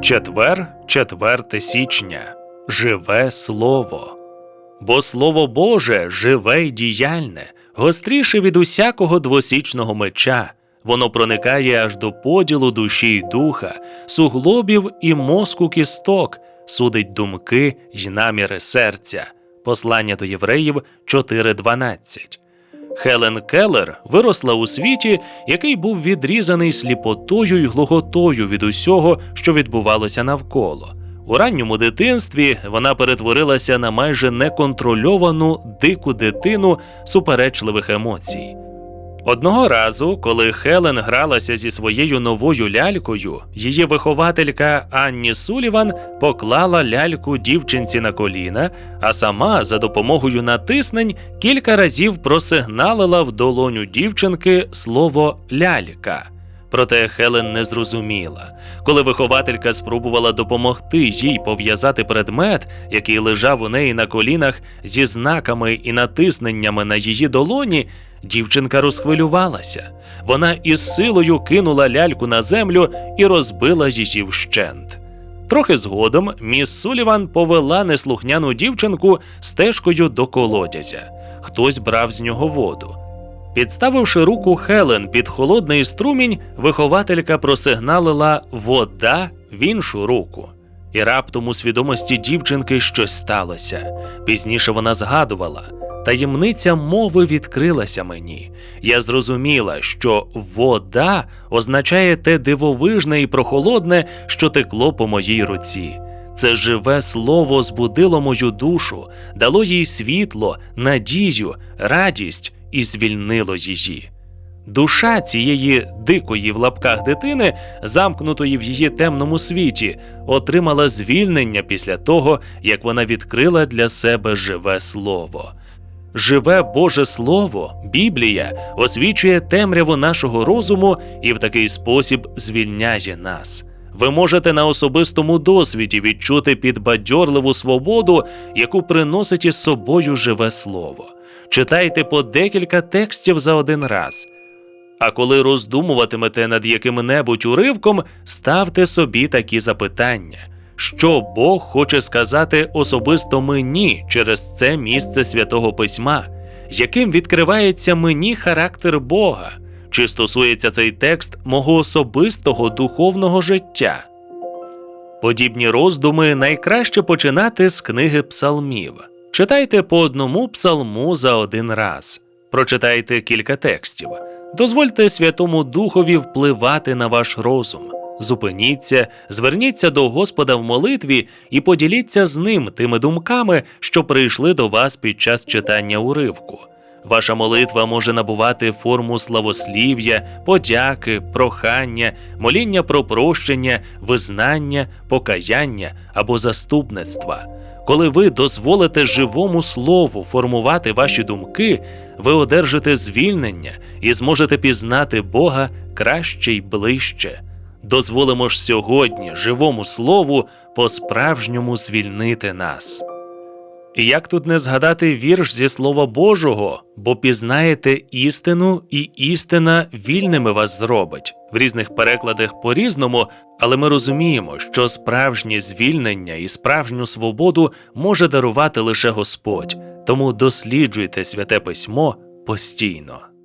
Четвер, 4 січня. Живе слово. Бо слово Боже живе й діяльне, гостріше від усякого двосічного меча. Воно проникає аж до поділу душі й духа, суглобів і мозку кісток, судить думки й наміри серця. Послання до євреїв 4.12. Хелен Келлер виросла у світі, який був відрізаний сліпотою й глухотою від усього, що відбувалося навколо. У ранньому дитинстві вона перетворилася на майже неконтрольовану дику дитину суперечливих емоцій. Одного разу, коли Хелен гралася зі своєю новою лялькою, її вихователька Анні Суліван поклала ляльку дівчинці на коліна, а сама за допомогою натиснень кілька разів просигналила в долоню дівчинки слово лялька. Проте Хелен не зрозуміла. Коли вихователька спробувала допомогти їй пов'язати предмет, який лежав у неї на колінах зі знаками і натисненнями на її долоні, дівчинка розхвилювалася. Вона із силою кинула ляльку на землю і розбила її вщент. Трохи згодом міс Суліван повела неслухняну дівчинку стежкою до колодязя. Хтось брав з нього воду. Підставивши руку Хелен під холодний струмінь, вихователька просигналила вода в іншу руку. І раптом у свідомості дівчинки щось сталося. Пізніше вона згадувала. Таємниця мови відкрилася мені. Я зрозуміла, що вода означає те дивовижне і прохолодне, що текло по моїй руці. Це живе слово збудило мою душу, дало їй світло, надію, радість і звільнило її. Душа цієї дикої в лапках дитини, замкнутої в її темному світі, отримала звільнення після того, як вона відкрила для себе живе слово. Живе Боже Слово, Біблія, освічує темряву нашого розуму і в такий спосіб звільняє нас. Ви можете на особистому досвіді відчути підбадьорливу свободу, яку приносить із собою живе слово. Читайте по декілька текстів за один раз. А коли роздумуватимете над яким-небудь уривком, ставте собі такі запитання. Що Бог хоче сказати особисто мені через це місце святого письма, яким відкривається мені характер Бога? Чи стосується цей текст мого особистого духовного життя? Подібні роздуми найкраще починати з книги псалмів. Читайте по одному псалму за один раз, прочитайте кілька текстів, дозвольте Святому Духові впливати на ваш розум. Зупиніться, зверніться до Господа в молитві і поділіться з ним тими думками, що прийшли до вас під час читання уривку. Ваша молитва може набувати форму славослів'я, подяки, прохання, моління про прощення, визнання, покаяння або заступництва. Коли ви дозволите живому слову формувати ваші думки, ви одержите звільнення і зможете пізнати Бога краще й ближче. Дозволимо ж сьогодні живому слову по-справжньому звільнити нас. Як тут не згадати вірш зі Слова Божого, бо пізнаєте істину, і істина вільними вас зробить в різних перекладах по-різному, але ми розуміємо, що справжнє звільнення і справжню свободу може дарувати лише Господь, тому досліджуйте святе письмо постійно.